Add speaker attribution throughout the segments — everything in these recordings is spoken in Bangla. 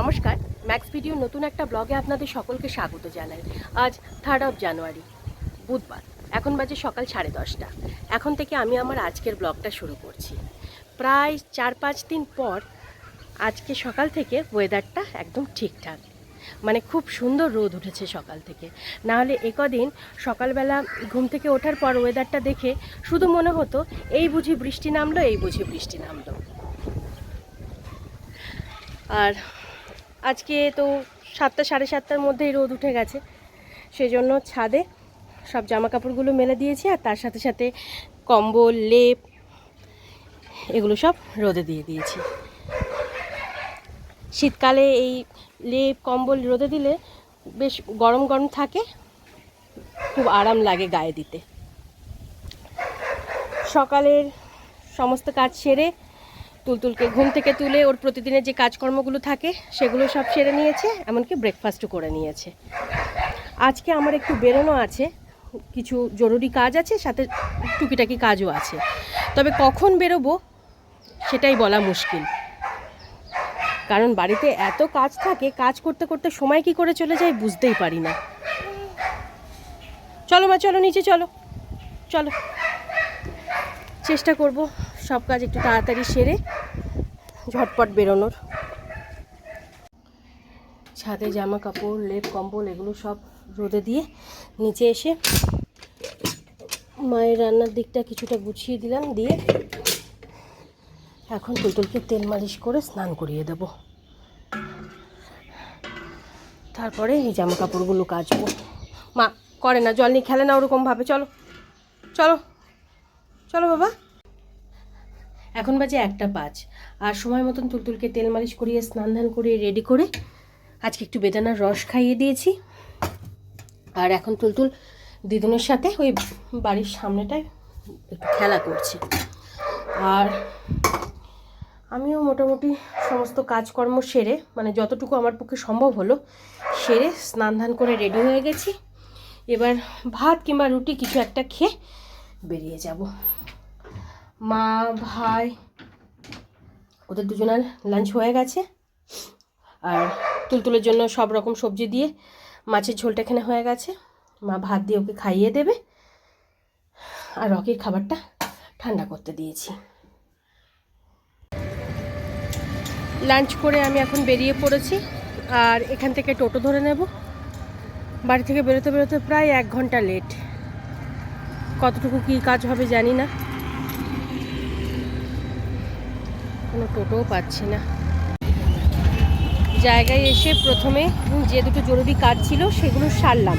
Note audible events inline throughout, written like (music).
Speaker 1: নমস্কার ম্যাক্স ভিডিও নতুন একটা ব্লগে আপনাদের সকলকে স্বাগত জানাই। আজ থার্ড অফ জানুয়ারি বুধবার, এখন বাজে সকাল সাড়ে দশটা। এখন থেকে আমি আমার আজকের ব্লগটা শুরু করছি। প্রায় চার পাঁচ দিন পর আজকে সকাল থেকে ওয়েদারটা একদম ঠিকঠাক। মানে খুব সুন্দর রোদ উঠেছে সকাল থেকে। নাহলে একদিন সকালবেলা ঘুম থেকে ওঠার পর ওয়েদারটা দেখে শুধু মনে হতো, এই বুঝি বৃষ্টি নামলো, এই বুঝি বৃষ্টি নামলো। আর আজকে তো সাতটা, সাড়ে সাতটার মধ্যেই রোদ উঠে গেছে। সেজন্য ছাদে সব জামা কাপড়গুলো মেলে দিয়েছি আর তার সাথে সাথে কম্বল, লেপ, এগুলো সব রোদে দিয়ে দিয়েছি। শীতকালে এই লেপ, কম্বল রোদে দিলে বেশ গরম গরম থাকে, খুব আরাম লাগে গায়ে দিতে। সকালের সমস্ত কাজ সেরে তুলতুলকে ঘুম থেকে তুলে ওর প্রতিদিনের যে কাজকর্মগুলো থাকে, সেগুলো সব সেরে নিয়েছে, এমনকি ব্রেকফাস্টও করে নিয়েছে। আজকে আমার একটু বেরোনো আছে, কিছু জরুরি কাজ আছে, সাথে টুকিটাকি কাজও আছে। তবে কখন বেরোবো, সেটাই বলা মুশকিল। কারণ বাড়িতে এত কাজ থাকে, কাজ করতে করতে সময় কি করে চলে যায় বুঝতেই পারি না। চলো মা, চলো, নিচে চলো। চলো। চেষ্টা করব। সব কাজ একটু তাড়াতাড়ি সেরে ঝটপট বেরোনোর। ছাদে জামা কাপড়, লেপ, কম্বল এগুলো সব রোদে দিয়ে নিচে এসে মায়ের রান্নার দিকটা কিছুটা গুছিয়ে দিলাম, দিয়ে এখন তুলতুলকে তেল মালিশ করে স্নান করিয়ে দেব। তারপরে এই জামা কাপড়গুলো কাচবো। মা, করে না, জল নিয়ে খেলে না ওরকমভাবে, চলো। চলো। চলো বাবা। এখন বাজে একটা পাঁচ। আর সময় মতন তুলতুলকে তেল মালিশ করিয়ে, স্নান ধান করিয়ে রেডি করে আজকে একটু বেদানার রস খাইয়ে দিয়েছি। আর এখন তুলতুল দিদুনের সাথে ওই বাড়ির সামনেটায় একটু খেলা করছে। আর আমিও মোটামুটি সমস্ত কাজকর্ম সেরে মানে যতটুকু আমার পক্ষে সম্ভব হলো, সেরে স্নান ধান করে রেডি হয়ে গেছি। এবার ভাত কিংবা রুটি কিছু একটা খেয়ে বেরিয়ে যাব। মা, ভাই, ওদের দুজনের লাঞ্চ হয়ে গেছে। আর তুলতুলের জন্য সব রকম সবজি দিয়ে মাছের ঝোলটা এখানে হয়ে গেছে। মা ভাত দিয়ে ওকে খাইয়ে দেবে। আর রকির খাবারটা ঠান্ডা করতে দিয়েছি। লাঞ্চ করে আমি এখন বেরিয়ে পড়েছি। আর এখান থেকে টোটো ধরে নেব। বাড়ি থেকে বেরোতে বেরোতে প্রায় এক ঘণ্টা লেট কতটুকু কী কাজ হবে জানি না। কোনো টোটোও পাচ্ছি না। জায়গায় এসে প্রথমে যে দুটো জরুরি কাজ ছিল সেগুলো সারলাম,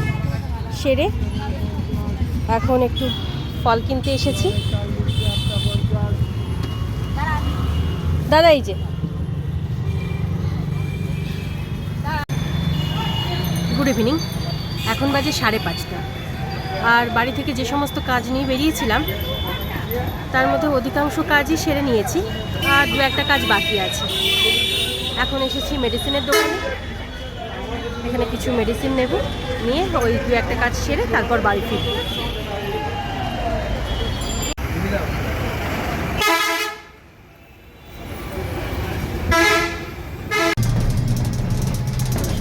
Speaker 1: সেরে এখন একটু ফল কিনতে এসেছি। দাদা, এই যে। গুড ইভিনিং এখন বাজে সাড়ে পাঁচটা। আর বাড়ি থেকে যে সমস্ত কাজ নিয়ে বেরিয়েছিলাম তার মধ্যে অধিকাংশ কাজই সেরে নিয়েছি, আর দু একটা কাজ বাকি আছে। এখন এসেছি মেডিসিনের দোকানে। এখানে কিছু মেডিসিন নেব, নিয়ে ওই দু একটা কাজ সেরে তারপর বাড়ি ফিরব।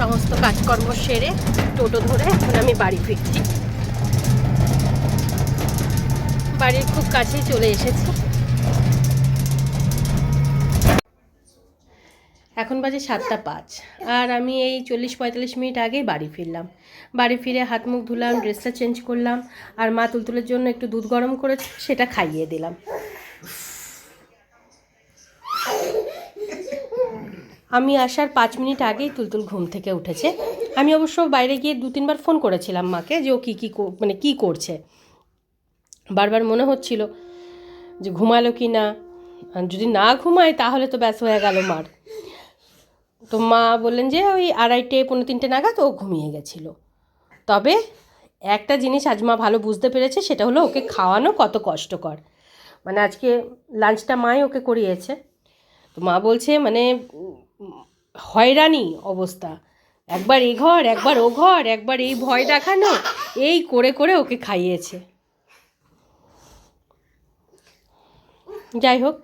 Speaker 1: সমস্ত কাজকর্ম সেরে টোটো ধরে এখন আমি বাড়ি ফিরছি। বাড়ির খুব কাছেই চলে এসেছি। এখন বাজে সাতটা পাঁচ। আর আমি এই চল্লিশ পঁয়তাল্লিশ মিনিট আগেই বাড়ি ফিরলাম। বাড়ি ফিরে হাত মুখ ধুলাম, ড্রেসটা চেঞ্জ করলাম, আর মা তুলতুলের জন্য একটু দুধ গরম করেছে, সেটা খাইয়ে দিলাম। আমি আসার পাঁচ মিনিট আগেই তুলতুল ঘুম থেকে উঠেছে। আমি অবশ্য বাইরে গিয়ে দু তিনবার ফোন করেছিলাম মাকে যে ও কী কী মানে কী করছে। বারবার মনে হচ্ছিল যে ঘুমালো কি না। যদি না ঘুমায়, তাহলে তো ব্যাস হয়ে গেল মার। তো মা বললেন যে ওই আড়াইটে পনেরো তিনটে নাগাদ ও ঘুমিয়ে গেছিল। তবে একটা জিনিস আজ মা ভালো বুঝতে পেরেছে, সেটা হলো ওকে খাওয়ানো কত কষ্টকর। মানে আজকে লাঞ্চটা মাই ওকে করিয়েছে। তো মা বলছে মানে হয়রানি অবস্থা। একবার এ ঘর, একবার ও ঘর, একবার এই ভয় দেখানো, এই করে করে ওকে খাইয়েছে। যাই হোক,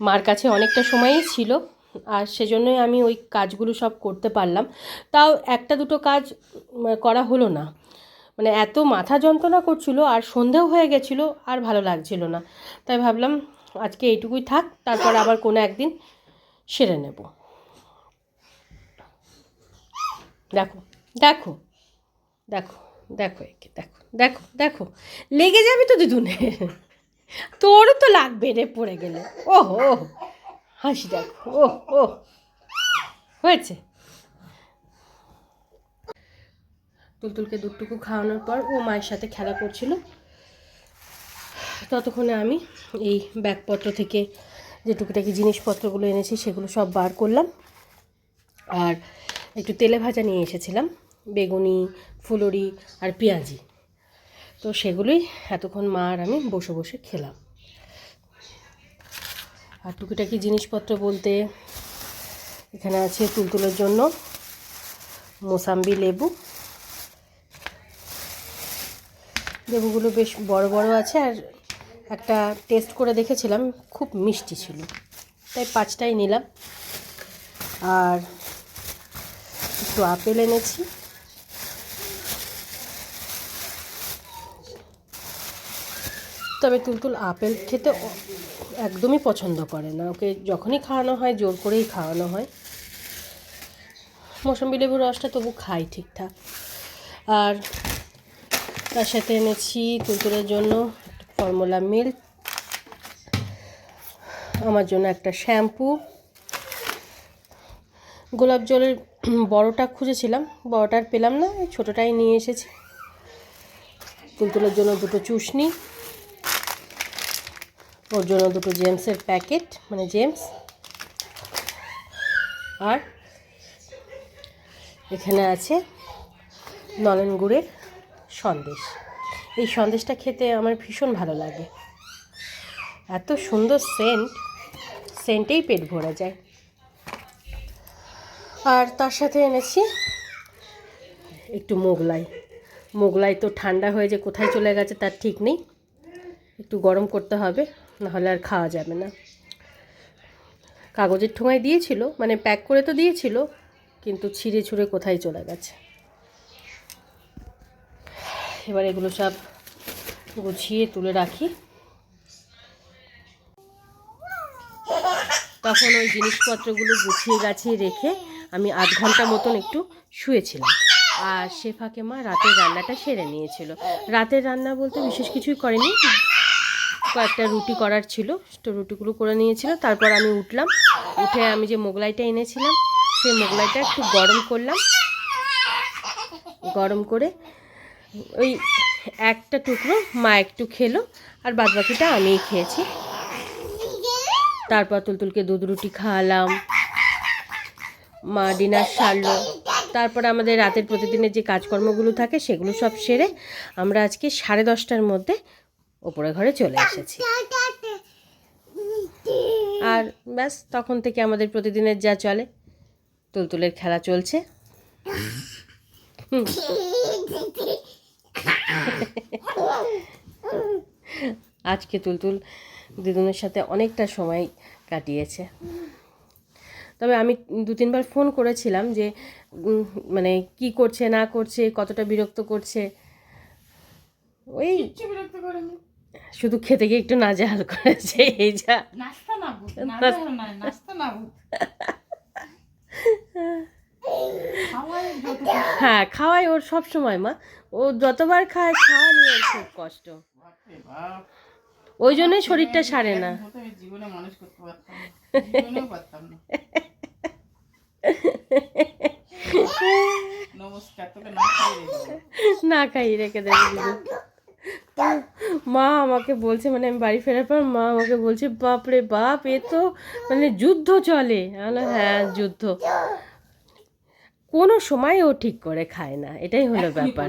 Speaker 1: মার কাছে অনেকটা সময়ই ছিল আর সেজন্যই আমি ওই কাজগুলো সব করতে পারলাম। তাও একটা দুটো কাজ করা হলো না। মানে এত মাথা যন্ত্রণা করছিল আর সন্ধেও হয়ে গেছিল আর ভালো লাগছিল না। তাই ভাবলাম আজকে এইটুকুই থাক, তারপর আবার কোনো একদিন সেরে নেব। দেখো দেখো দেখো দেখো দেখো দেখো দেখো। লেগে যাবে তো দুজনে। তোরও তো লাগবে রে পড়ে গেলে। ওহো হাসি দেখো ও ও হয়েছে। তুলতুলকে দুধটুকু খাওয়ানোর পর ও মায়ের সাথে খেলা করছিল। ততক্ষণে আমি এই ব্যাগপত্র থেকে যে টুকিটাকি জিনিসপত্রগুলো এনেছি সেগুলো সব বার করলাম। আর একটু তেলে ভাজা নিয়ে এসেছিলাম, বেগুনি, ফুলুরি আর পেঁয়াজি। তো সেগুলোই এতক্ষণ মা আর আমি বসে বসে খেলাম। আর টুকিটাকি জিনিসপত্র বলতে এখানে আছে তুলতুলের জন্য মোসাম্বি লেবু। লেবুগুলো বেশ বড় বড় আছে আর একটা টেস্ট করে দেখেছিলাম, খুব মিষ্টি ছিল। তাই পাঁচটাই নিলাম। আর একটু আপেল এনেছি। তবে তুলতুল আপেল খেতে একদমই পছন্দ করে না। ওকে যখনই খাওয়ানো হয়, জোর করেই খাওয়ানো হয়। মৌসম্বি লেবুর রসটা তবু খাই ঠিকঠাক। আর তার সাথে এনেছি তুলতুলের জন্য ফর্মুলা মিল্ক। আমার জন্য একটা শ্যাম্পু। গোলাপ জলের বড়টা খুঁজেছিলাম বড়টার পেলাম না ছোটোটাই নিয়ে এসেছি। তুলতুলের জন্য দুটো চুষনি। ওর জন্য দুটো জেমসের প্যাকেট মানে জেমস আর এখানে আছে নলেন গুড়ের সন্দেশ। এই সন্দেশটা খেতে আমার ভীষণ ভালো লাগে। এত সুন্দর সেন্ট, সেন্টেই পেট ভরে যায়। আর তার সাথে এনেছি একটু মোগলাই। মোগলাই তো ঠান্ডা হয়ে যে কোথায় চলে গেছে তার ঠিক নেই। একটু গরম করতে হবে। নাহলে আর খাওয়া যাবে না। কাগজের ঠোঙায় দিয়েছিল মানে প্যাক করে তো দিয়েছিল, কিন্তু ছিঁড়ে ছুঁড়ে কোথায় চলে গেছে। এবার এগুলো সব গুছিয়ে তুলে রাখি। তখন ওই জিনিসপত্রগুলো গুছিয়ে গাছিয়ে রেখে আমি আধ ঘণ্টা মতন একটু শুয়েছিলাম। আর সে ফাঁকে মা রাতের রান্নাটা সেরে নিয়েছিল। রাতের রান্না বলতে বিশেষ কিছুই করেনি কয়েকটা রুটি করার ছিল, তো রুটিগুলো করে নিয়েছিল। তারপর আমি উঠলাম, উঠে আমি যে মোগলাইটা এনেছিলাম, সেই মোগলাইটা একটু গরম করলাম। গরম করে ওই একটা টুকরো মা একটু খেলো, আর বাদ বাকিটা আমিই খেয়েছি। তারপর তুলতুলকে দুধ রুটি খাওয়ালাম, মা ডিনার সারলো। তারপর আমাদের রাতের প্রতিদিনের যে কাজকর্মগুলো থাকে, সেগুলো সব সেরে আমরা আজকে সাড়ে দশটার মধ্যে ওপরে ঘরে চলে এসেছি। আর ব্যাস, তখন থেকে আমাদের প্রতিদিনের যা চলে, তুলতুলের খেলা চলছে। আজকে তুলতুল দিদুনের সাথে অনেকটা সময় কাটিয়েছে। তবে আমি দু তিনবার ফোন করেছিলাম যে মানে কি করছে, না করছে, কতটা বিরক্ত করছে। ওই
Speaker 2: বিরক্ত
Speaker 1: শুধু খেতে গিয়ে একটু নাজেহাল করেছে এই যা।
Speaker 2: নাস্তা না ভূত নাস্তা। না নাস্তা না ভূত খাওয়াই যতটুকু।
Speaker 1: হ্যাঁ খাওয়াই ওর সব সময় মা। ও যতবার খায় খাওয়া নিয়ে ওর খুব কষ্ট। ওই জন্যই শরীরটা সারে না।
Speaker 2: জীবনে মানুষ করতে পারতাম না। জীবনেও পারতাম না। (laughs) নমস্কার তোকে না খাইয়ে দেবো।
Speaker 1: না খাই রেখে দেবে। মা আমাকে বলছে মানে আমি বাড়ি ফেরার পর মা আমাকে বলছে বাপরে বাপ এ তো মানে যুদ্ধ চলে। হ্যাঁ যুদ্ধ। কোনো সময় ও ঠিক করে খায় না এটাই হলো ব্যাপার।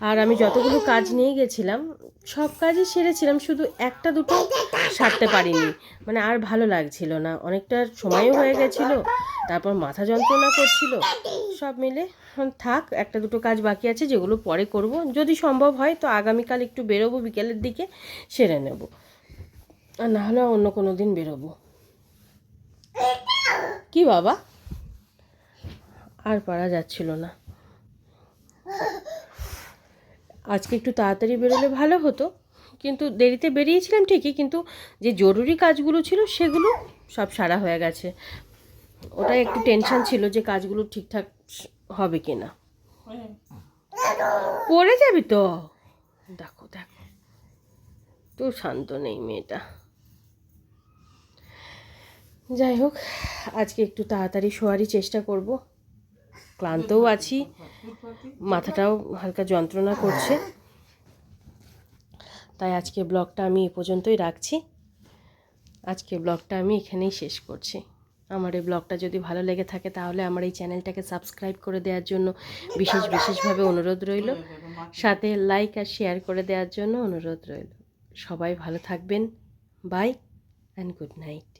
Speaker 1: আর আমি যতগুলো কাজ নিয়ে গেছিলাম, সব কাজই সেরেছিলাম, শুধু একটা দুটো সারতে পারিনি। মানে আর ভালো লাগছিল না। অনেকটা সময়ও হয়ে গেছিল, তারপর মাথা যন্ত্রণা করছিল। সব মিলে থাক, একটা দুটো কাজ বাকি আছে, যেগুলো পরে করব। যদি সম্ভব হয়, তো আগামীকাল একটু বেরোবো, বিকেলের দিকে সেরে নেব। আর না হলে অন্য কোনো দিন বেরোবো। কি বাবা? আর পারা যাচ্ছিল না। আজকে একটু তাড়াতাড়ি বেরোলে ভালো হতো। কিন্তু দেরিতে বেরিয়েছিলাম ঠিকই, কিন্তু যে জরুরি কাজগুলো ছিল সেগুলো সব সারা হয়ে গেছে। ওটাই একটু টেনশন ছিল যে কাজগুলো ঠিকঠাক হবে কি না পড়ে যাবি তো? দেখো দেখো। তো শান্ত নেই মেয়েটা। যাই হোক, আজকে একটু তাড়াতাড়ি শোয়ারই চেষ্টা করব। ক্লান্তও আছি, মাথাটাও হালকা যন্ত্রণা করছে। তাই আজকে ব্লগটা আমি এ পর্যন্তই রাখছি। আজকে ব্লগটা আমি এখানেই শেষ করছি। আমার এই ব্লগটা যদি ভালো লেগে থাকে তাহলে আমার এই চ্যানেলটাকে সাবস্ক্রাইব করে দেওয়ার জন্য বিশেষ বিশেষভাবে অনুরোধ রইল। সাথে লাইক আর শেয়ার করে দেওয়ার জন্য অনুরোধ রইল। সবাই ভালো থাকবেন। By and good night